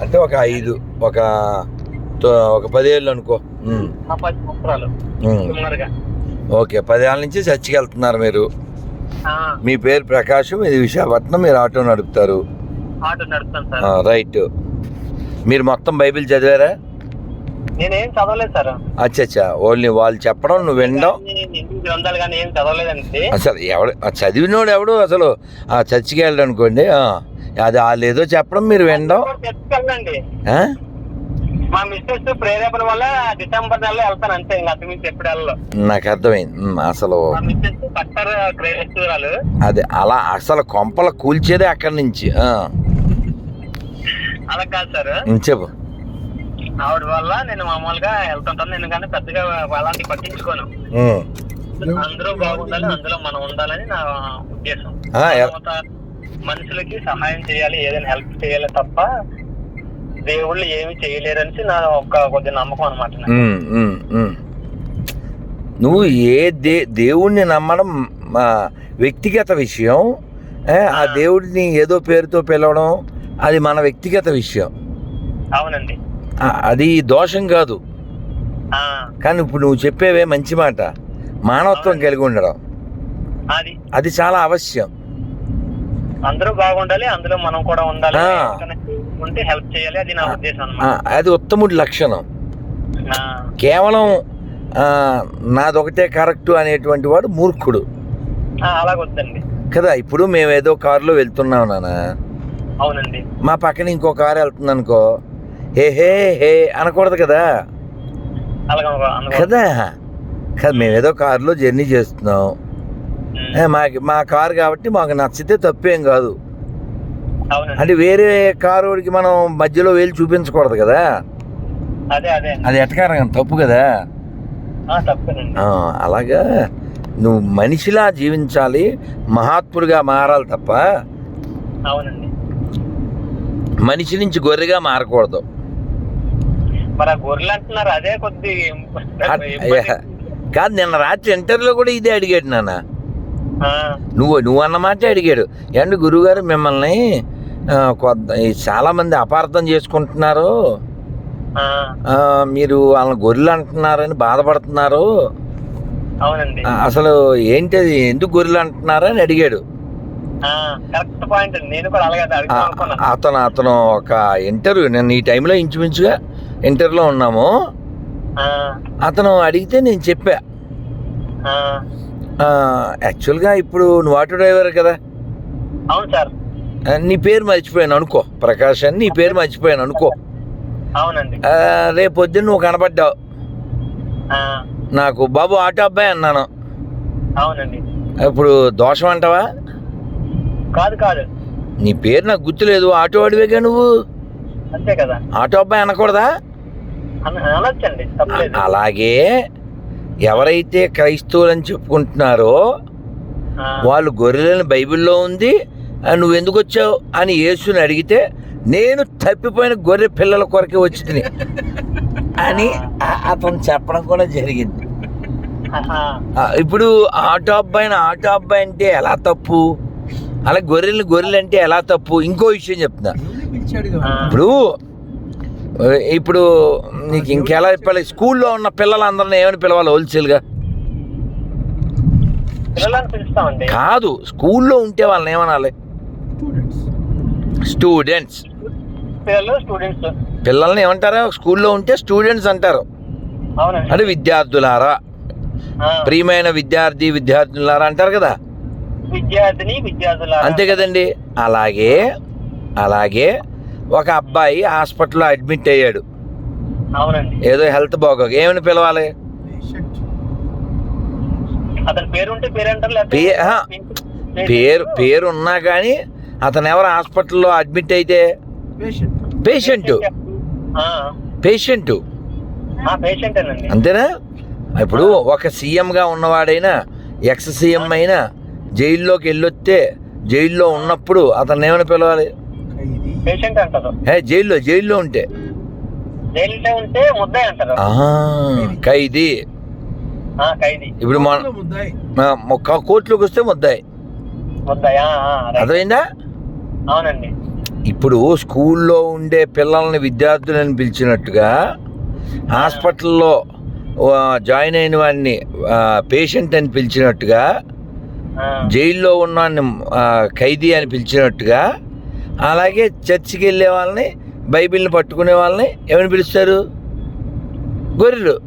అంటే ఒక ఐదు ఒక తో- ఒక పదేళ్ళు అనుకో. ఓకే పదేళ్ళ నుంచి చర్చికి వెళ్తున్నారు మీరు. ఆ, మీ పేరు ప్రకాశం ఇది విశాఖపట్నం మీరు ఆటో నడుపుతారు. ఆటో నడుపుతాను సార్. ఆ, రైట్. మీరు మొత్తం బైబిల్ చదివారా? నేనేం చదవలేదు సార్. అచ్చచ్చా ఓన్లీ వాళ్ళు చెప్పడం నువ్వు వినడం. ఎనిమిది గ్రంథాలు కానీ ఏం చదవలేదండి. అసలు ఎవడు చదివినోడు ఎవడు? అసలు ఆ చర్చికి వెళ్ళడం అనుకోండి ఆ, అది వాళ్ళు ఏదో చెప్పడం మీరు వినడం? మా మిస్సెస్ ప్రేరేపణ వల్ల డిసెంబర్ నెలలో వెళ్తాను అంతే ఇంకా అంతకు మించి ఎప్పుడు వెళ్ళను. నాకు అర్థమైంది. అసలు అది అలా అసలు కొంపలు కూల్చేదే అక్కడి నుంచి. అలా కాదు సార్. చెప్పు. ఆవిడ వల్ల నేను మామూలుగా వెళ్తుంటాను. కానీ పెద్దగా అలాంటి పట్టించుకోను. అందరూ బాగుండాలి అందులో మనం ఉండాలని నా ఉద్దేశం. మనుషులకి సహాయం చేయాలి ఏదైనా హెల్ప్ చేయాలి తప్ప దేవుళ్ళు ఏమి చేయలేరని నా ఒక్క కొద్ది నమ్మకం అనమాట. నువ్వు ఏ దే దేవుణ్ణి నమ్మడం మా వ్యక్తిగత విషయం ఆ దేవుడిని ఏదో పేరుతో పిలవడం అది మన వ్యక్తిగత విషయం. అవునండి. అది దోషం కాదు. కానీ ఇప్పుడు నువ్వు చెప్పేవే మంచి మాట. మానవత్వం కలిగి ఉండడం. అది. అది చాలా అవశ్యం. అందరూ బాగుండాలి అందులో మనం కూడా ఉండాలి ఉంటే హెల్ప్ చేయాలి అది నా ఉద్దేశం అది ఉత్తముడి లక్షణం. కేవలం నాదొకటే కరెక్ట్ అనేటువంటి వాడు మూర్ఖుడు. అలాగొద్దండి. కదా ఇప్పుడు మేము ఏదో కారులో వెళ్తున్నాం నాన్న. అవునండి. మా పక్కన ఇంకో కారు వెళ్తుంది అనుకో హే హే హే అనకూడదు కదా. కదా కదా మేము ఏదో కారులో జర్నీ చేస్తున్నాం. మాకి మా కారు కాబట్టి మాకు నచ్చితే తప్పేం కాదు. అంటే వేరే కారు వాడికి మనం మధ్యలో వేలు చూపించకూడదు కదా? అదే అదే అది ఎటకారం తప్పు కదా? అలాగా నువ్వు మనిషిలా జీవించాలి మహాత్ముడిగా మారాలి తప్ప అవునండి. మనిషి నుంచి గొర్రెగా మారకూడదు. కాదు నిన్న రాత్రి ఇంటర్లో కూడా ఇదే అడిగాడు నాన్న. నువ్వు నువ్వు అన్నమాటే అడిగాడు. ఏంటి గురువుగారు మిమ్మల్ని ఈ చాలామంది అపార్థం చేసుకుంటున్నారు. మీరు వాళ్ళని గొర్రెలు అంటున్నారని బాధపడుతున్నారు. అసలు ఏంటి అది ఎందుకు గొర్రెలు అంటున్నారు అని అడిగాడు. అతను అతను ఒక ఇంటర్వ్యూ నేను ఈ టైంలో ఇంచుమించుగా ఇంటర్లో ఉన్నాము. అతను అడిగితే నేను చెప్పా. యాక్చువల్గా ఇప్పుడు నువ్వు ఆటో డ్రైవర్ కదా? అవును సార్. నీ పేరు మర్చిపోయాను అనుకో. ప్రకాష్ అని నీ పేరు మర్చిపోయాను అనుకో. అవునండి. రేపు పొద్దున్న నువ్వు కనబడ్డావు ఆ, నాకు బాబు ఆటో అబ్బాయి అన్నాను. అవునండి. ఇప్పుడు దోషం అంటావా? కాదు కాదు. నీ పేరు నాకు గుర్తులేదు ఆటో అడివేగా నువ్వు? అంతే కదా. ఆటో అబ్బాయి అనకూడదా? అలాగే. ఎవరైతే క్రైస్తవులని చెప్పుకుంటున్నారో ఆ, వాళ్ళు గొర్రెలని బైబిల్లో ఉంది నువ్వు ఎందుకు వచ్చావు అని యేసుని అడిగితే నేను తప్పిపోయిన గొర్రె పిల్లల కొరకే వచ్చి తిని అని అతను చెప్పడం కూడా జరిగింది. ఇప్పుడు ఆటో అబ్బాయిని ఆటో అబ్బాయి అంటే ఎలా తప్పు? అలా గొర్రెలు గొర్రెలు అంటే ఎలా తప్పు? ఇంకో విషయం చెప్తున్నా. ఇప్పుడు ఇప్పుడు నీకు ఇంకెలా చెప్పాలి? స్కూల్లో ఉన్న పిల్లలందరినీ ఏమని పిలవాలి హోల్సేల్గా? కాదు స్కూల్లో ఉంటే వాళ్ళని ఏమనాలి? స్టూడెంట్స్. పిల్లలు స్టూడెంట్స్. పిల్లల్ని ఏమంటారా? స్కూల్లో ఉంటే స్టూడెంట్స్ అంటారు. అంటే విద్యార్థులారా? ప్రియమైన విద్యార్థి విద్యార్థులారా అంటారు కదా? విద్యార్థిని విద్యార్థుల అంతే కదండి. అలాగే అలాగే ఒక అబ్బాయి హాస్పిటల్లో అడ్మిట్ అయ్యాడు. ఏదో హెల్త్ బాగోక ఏమని పిలవాలి? అతని పేరు ఉంటే పేరు ఉన్నా కానీ అతను ఎవరు హాస్పిటల్లో అడ్మిట్ అయితే? పేషెంట్. ఆ, పేషెంట్. అంతేనా? ఇప్పుడు ఒక సీఎంగా ఉన్నవాడైనా ఎక్స్ సీఎం అయినా జైల్లోకి వెళ్ళొస్తే జైల్లో ఉన్నప్పుడు అతను ఏమని పిలవాలి? పేషెంట్ అంటారు. ఏ జైల్లో జైల్లో ఉంటే. జైలులో ఉంటే ముద్దాయి అంటారు. ఖైదీ. ఇప్పుడు మన ఆ, మొక్క కోర్టులోకి వస్తే ముద్దాయి. అర్థమైందా? అవునండి. ఇప్పుడు స్కూల్లో ఉండే పిల్లల్ని విద్యార్థులను పిలిచినట్టుగా హాస్పిటల్లో జాయిన్ అయిన వాడిని పేషెంట్ అని పిలిచినట్టుగా జైల్లో ఉన్న ఖైదీ అని పిలిచినట్టుగా అలాగే చర్చికి వెళ్ళే వాళ్ళని బైబిల్ని పట్టుకునే వాళ్ళని ఏమని పిలుస్తారు? గొర్రెలు.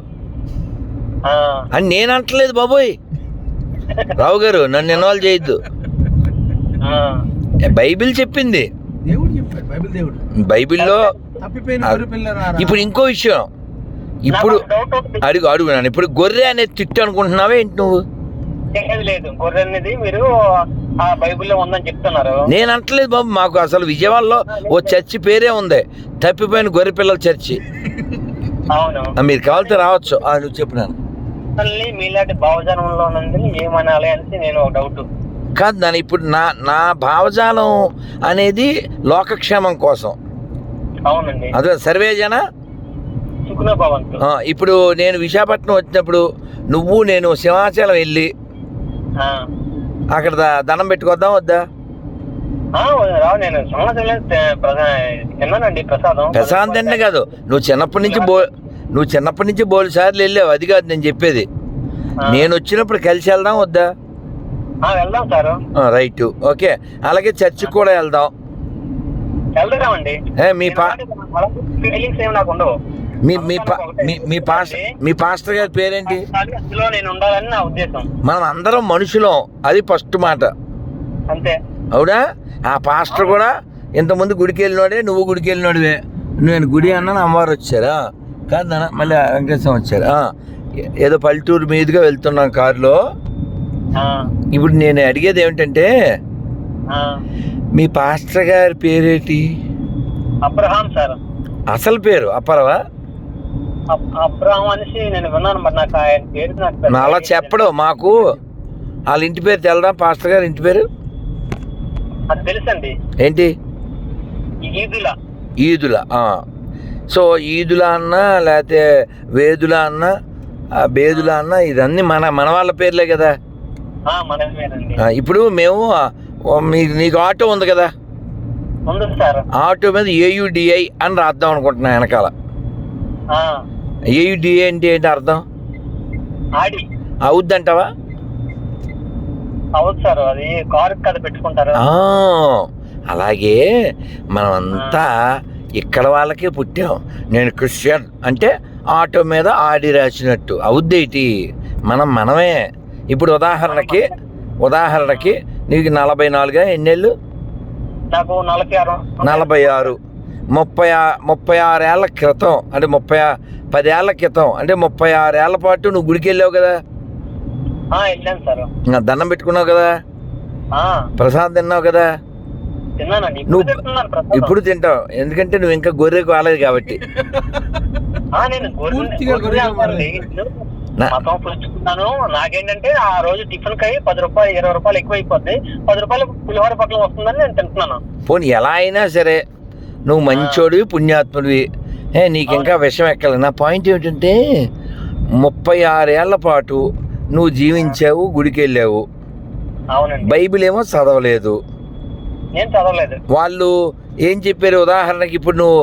ఆ, అని నేను అంటలేదు బాబోయ్. రావు గారు నన్ను ఇన్వాల్వ్ చేయొద్దు. ఆ. బైబిల్ చెప్పింది. దేవుడు చెప్పాడు బైబిల్ దేవుడు. బైబిల్లో తప్పిపోయిన ఆ, గొర్రె పిల్ల రారా. ఇప్పుడు ఇంకో విషయం. ఇప్పుడు. అడుగు అడుగు నాన్న ఇప్పుడు గొర్రె అనేది తిట్టు అనుకుంటున్నావా ఏంటి నువ్వు? లేదు లేదు. గొర్రె అనేది మీరు ఆ బైబిల్లో ఉందని చెప్తున్నారు. నేను అంటలేదు బాబు మాకు అసలు విజయవాడలో ఓ చర్చి పేరే ఉంది. తప్పిపోయిన గొర్రె పిల్లల చర్చి. అవును. మీరు కావాలితే రావచ్చు. నువ్వు చెప్పు నాన్న. మళ్ళీ మీలాంటి భావజాలంలో ఉన్నది ఏమనాలి అనేసి నేను ఒక డౌట్ కాదు నాన్న ఇప్పుడు నా నా భావజాలం అనేది లోకక్షేమం కోసం. అవునండి. అదే సర్వేజన ఇప్పుడు నేను విశాఖపట్నం వచ్చినప్పుడు నువ్వు నేను సింహాచలం వెళ్ళి. అక్కడ దండం పెట్టుకొద్దాం వద్దా? నేను తిన్నానండి ప్రసాదం. ప్రశాంత్ అంటే కాదు. నువ్వు చిన్నప్పటి నుంచి బో నువ్వు చిన్నప్పటి నుంచి బోలు సార్లు వెళ్ళావు అది కాదు నేను చెప్పేది. నేను వచ్చినప్పుడు కలిసి వెళ్దాం వద్దా? వెళ్దాం సార్. Right okay. అలాగే చర్చికి కూడా వెళ్దాం. వెళ్దామండి. మీ పా ఫీలింగ్స్ ఏమి నాకు ఉండవు. మీ మీ మీ మీ పాస్టర్ మీ పాస్టర్ గారి పేరేంటి? నేను ఉండాలని నా ఉద్దేశం. మనం అందరం మనుషులం. అది ఫస్ట్ మాట. అంతే. అవునా? ఆ పాస్టర్ కూడా ఇంతకుముందు గుడికి వెళ్ళినోడే నువ్వు గుడికి వెళ్ళినోడివే నేను గుడి అన్నాను అమ్మవారు వచ్చారా? కాదు నాన్న మళ్ళీ వెంకటేశ్వరం వచ్చారు. ఏదో పల్లెటూరు మీదుగా వెళ్తున్నాం కారులో. ఇప్పుడు నేను అడిగేది ఏమిటంటే. మీ పాస్టర్ గారి పేరేటి? Abraham sir. అసలు పేరు అప్పరవా? అబ్రహాం అనేసి నేను విన్నాను మరి నాకు ఆయన పేరు నాకు పెద్ద నా అలా చెప్పడు మాకు వాళ్ళ ఇంటి పేరు తెలదా పాస్టర్ గారి ఇంటి పేరు. అది తెలుసండి. ఏంటి? ఈదుల. సో ఈదుల అన్న లేకపోతే వేదుల అన్న బేదుల అన్న ఇదన్నీ మన మన వాళ్ళ పేర్లే కదా? ఇప్పుడు మేము మీకు నీకు ఆటో ఉంది కదా? ఆటో మీద ఏయుడిఐ అని రాద్దాం అనుకుంటున్నా వెనకాల. ఆ, ఏయుడిఐ అంటే ఏంటి అర్థం? ఆడి. అవుద్దంటావా? అవును సార్ అది కారు కథ పెట్టుకుంటారు. అలాగే మనమంతా ఇక్కడ వాళ్ళకే పుట్టాం. నేను క్రిస్టియన్ అంటే ఆటో మీద ఆడి రాసినట్టు. అవుద్దేటి మనం మనమే. ఇప్పుడు ఉదాహరణకి ఉదాహరణకి నీకు నలభై నాలుగా ఎన్నేళ్ళు? నాకు నలభై ఆరు. నలభై ఆరు. ముప్పై ఆ- ముప్పై ఆరేళ్ళ క్రితం అంటే ముప్పై ఆ- పదేళ్ళ క్రితం అంటే ముప్పై ఆరేళ్ళ పాటు నువ్వు గుడికి వెళ్ళావు కదా? దండం పెట్టుకున్నావు కదా? ఆ, ప్రసాద్ తిన్నావు కదా? నువ్వు. ఇప్పుడు తింటావు. ఎందుకంటే నువ్వు ఇంకా గొర్రె కాలేదు కాబట్టి మతం పుచ్చుకున్నాను. నాకేంటంటే ఆ రోజు టిఫిన్ కై పది రూపాయలు ఇరవై రూపాయలు ఎక్కువ అయిపోద్ది పది రూపాయలు పులిహోర పక్కన వస్తుందని నేను తింటున్నాను. పోనీ ఎలా అయినా సరే నువ్వు మంచోడివి పుణ్యాత్ముడివి. ఏ నీకు ఇంకా విషం ఎక్కలేదు. నా పాయింట్ ఏమిటంటే ముప్పై ఆరేళ్ళ పాటు నువ్వు జీవించావు గుడికి వెళ్ళావు బైబిల్ ఏమో చదవలేదు. వాళ్ళు ఏం చెప్పారు? ఉదాహరణకి ఇప్పుడు నువ్వు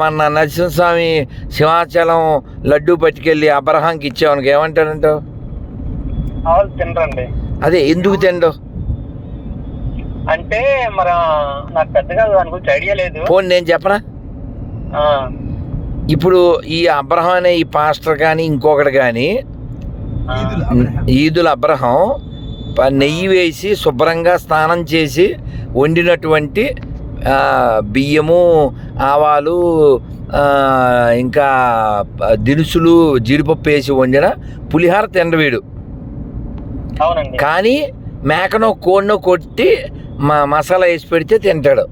మన నరసింహస్వామి సింహాచలం లడ్డూ పట్టుకెళ్ళి అబ్రహాంకి ఇచ్చావు ఏమంటాడంటావు? తినరండి. అదే ఎందుకు తిండవు అంటే మరి నాకు పెద్దగా దాని గురించి ఐడియా లేదు. పోనీ నేను చెప్పనా? ఆ, ఇప్పుడు ఈ అబ్రహం అనే ఈ పాస్టర్ కానీ ఇంకొకటి కానీ ఈదుల అబ్రహాం. ఈదుల అబ్రహం ప- నెయ్యి వేసి శుభ్రంగా స్నానం చేసి వండినటువంటి ఆ, బియ్యము ఆవాలు ఆ, ఇంకా దినుసులు జీడిపప్పు వేసి వండిన పులిహార తిండవీడు అవునండి. కానీ మేకనో కోడినో కొట్టి మా మసాలా వేసి పెడితే తింటాడు.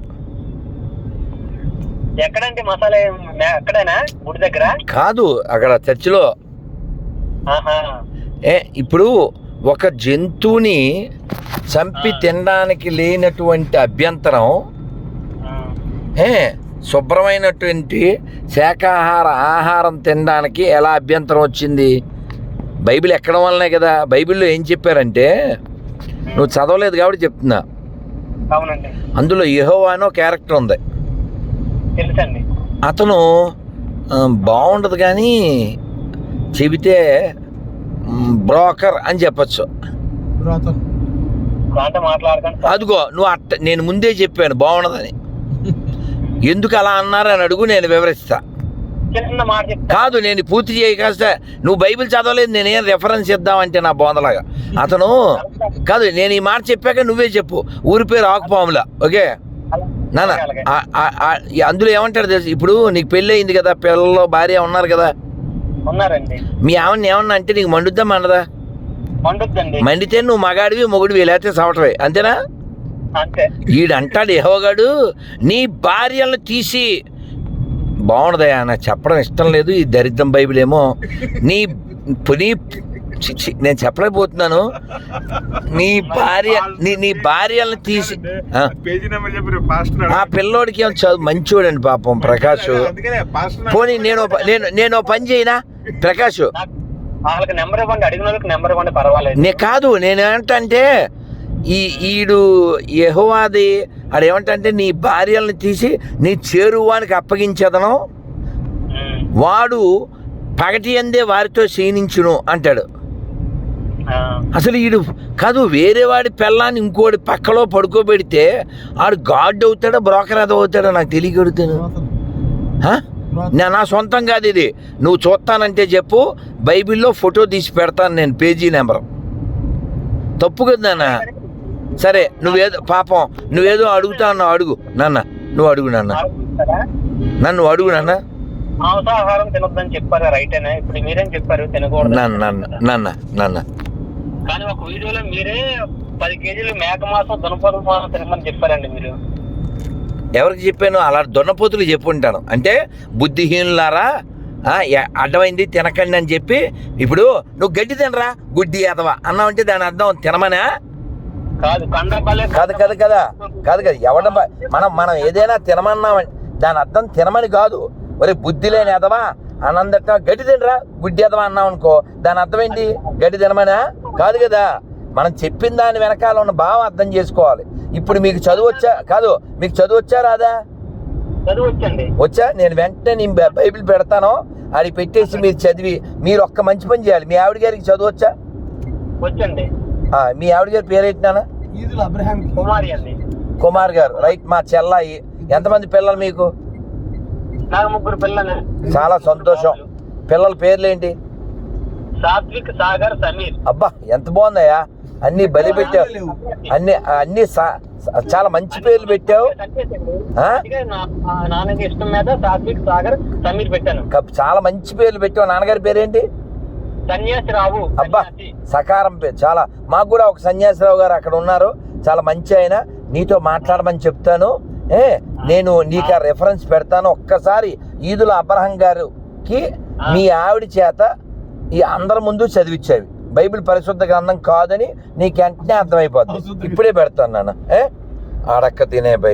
ఎక్కడంటే మసాలా? ఎక్కడైనా గుడి దగ్గర? కాదు అక్కడ చర్చిలో. ఏ ఇప్పుడు ఒక జంతువుని చంపి తినడానికి లేనటువంటి అభ్యంతరం ఏ శుభ్రమైనటువంటి శాకాహార ఆహారం తినడానికి ఎలా అభ్యంతరం వచ్చింది? బైబిల్ ఎక్కడం వల్లనే కదా. బైబిల్లో ఏం చెప్పారంటే నువ్వు చదవలేదు కాబట్టి చెప్తున్నా. అవునండి. అందులో యెహోవా అనో క్యారెక్టర్ ఉంది. తెలుసండి. అతను బాగుండదు కానీ చెబితే బ్రోకర్ అని చెప్పచ్చు. అదిగో నువ్వు అట్ట నేను ముందే చెప్పాను బాగుండదని. ఎందుకు అలా అన్నారు అని అడుగు నేను వివరిస్తా. చిన్న మాట చెప్తా. కాదు నేను పూర్తి చేయకాస్త నువ్వు బైబిల్ చదవలేదు నేనేం రెఫరెన్స్ ఇద్దామంటే నా బోందలాగా. అతను కాదు నేను ఈ మాట చెప్పాక నువ్వే చెప్పు. ఊరి పేరు ఆకుపాముల ఓకే? నాన్న అందులో ఏమంటాడు తెలుసు? ఇప్పుడు నీకు పెళ్ళి అయింది కదా పిల్లలు భార్య ఉన్నారు కదా? మీ ఆవిడని ఏమన్నా అంటే నీకు మండుద్దా మండదా మండితే నువ్వు మగాడివి మొగుడివి లేకపోతే సవటవే అంతేనా? అంతే. ఈడంటాడు యెహోవాగాడు నీ భార్యలను తీసి బాగుండదయా నాకు చెప్పడం ఇష్టం లేదు. ఈ దరిద్రం బైబిల్ ఏమో. నీ నీ నేను చెప్పలేకపోతున్నాను. నీ భార్య నీ నీ భార్యలను తీసి ఆ, పేజీ నెంబర్ చెప్పారు పాస్టర్ ఆ పిల్లోడికి ఏమో చదువు? మంచోడండి పాపం ప్రకాష్. పోనీ నేను నేను నేను ఒక పని చేయనా? ప్రకాష్. నెంబర్ ఇవ్వండి అడిగిన వాళ్ళకి నెంబర్ ఇవ్వండి పర్వాలేదు. నే కాదు నేనేమంటే ఈ ఈడు యెహోవాది ఆడేమంటే నీ భార్యలను తీసి నీ చేరువానికి అప్పగించేదను. వాడు పగటి అందే వారితో క్షీణించును అంటాడు. అసలు ఈడు కాదు వేరే వాడి పిల్లాన్ని ఇంకోటి పక్కలో పడుకోబెడితే ఆడు గాడ్ అవుతాడో బ్రోకర్ అది అవుతాడో నాకు తెలియగడుతాను నా సొంతం కాదు ఇది. నువ్వు చూస్తానంటే చెప్పు బైబిల్లో ఫోటో తీసి పెడతాను నేను పేజీ నెంబర్. తప్పు కదా సరే నువ్వేదో పాపం నువ్వేదో అడుగుతా అన్నావు అడుగు. నాన్న నువ్వు అడుగు నాన్న? నన్ను అడుగు నాన్న. మాంసాహారం తినొద్దని చెప్పారు రైటేనా? ఇప్పుడు మీరేం చెప్పారు? తినకూడదు నాన్న నాన్న నాన్న కానీ ఒక వీడియోలో మీరే పది కేజీలు మేక మాసం దునపద మాసం తినమని చెప్పారండి మీరు. ఎవరికి చెప్పాను? అలా దొన్నపోతులు చెప్పుంటాను. అంటే బుద్ధిహీనులారా అడ్డమైంది తినకండి అని చెప్పి ఇప్పుడు నువ్వు గడ్డి తినరా? గుడ్డి ఎదవా అన్నావంటే దాని అర్థం తినమనా? కాదు కాదు కాదు కదా. కాదు కదా. ఎవడ మనం మనం ఏదైనా తినమన్నామంటే దాని అర్థం తినమని కాదు. ఒరే బుద్ధి లేని ఎదవా అనందట గడ్డి తినరా గుడ్డి ఎదవా అన్నాం అనుకో దాని అర్థం ఏంటి? గడ్డి తినమనా? కాదు కదా. మనం చెప్పిన దాని వెనకాల ఉన్న భావం అర్థం చేసుకోవాలి. ఇప్పుడు మీకు చదువు వచ్చా? కాదు మీకు చదువు వచ్చా రాదా? వచ్చా? నేను వెంటనే నేను బైబిల్ పెడతాను. అది పెట్టేసి మీరు చదివి మీరు ఒక్క మంచి పని చేయాలి. మీ ఆవిడ గారికి చదువు వచ్చా? వచ్చండి. మీ ఆవిడ గారి పేరేంటినానా ఈదులు అబ్రహాం కుమారి అండి. కుమార్ గారు. రైట్ మా చెల్లాయి. ఎంతమంది పిల్లలు మీకు? నాకు ముగ్గురు పిల్లలు. చాలా సంతోషం. పిల్లల పేర్లేంటి? సాత్విక్ సాగర్ సమీర్. అబ్బా ఎంత బాగుందయ్యా. అన్ని బలి పెట్టావు. అన్ని అన్ని సా- చాలా మంచి పేర్లు పెట్టావు. సన్యాసండి. ఆ? అందుకే నా- మా నాన్నకి ఇష్టం మీద సాత్విక్ సాగర్ సమీర్ పెట్టాను. చాలా మంచి పేర్లు పెట్టావు. నాన్నగారి పేరేంటి? సన్యాసి రావు అబ్బా. సకారం పేరు చాలా మాకు కూడా ఒక సన్యాసిరావు గారు అక్కడ ఉన్నారు. చాలా మంచి ఆయన. నీతో మాట్లాడమని చెప్తాను. ఏ నేను నీకు ఆ రెఫరెన్స్ పెడతాను. ఒక్కసారి ఈదుల అబ్రహం గారికి మీ ఆవిడ చేత ఈ అందరి ముందు చదివించేవి బైబిల్ పరిశుద్ధ గ్రంథం కాదని నీకు వెంటనే అర్థమైపోద్ది. ఇప్పుడే పెడతాను నాన్న. ఏ? ఆడక్క తినే బై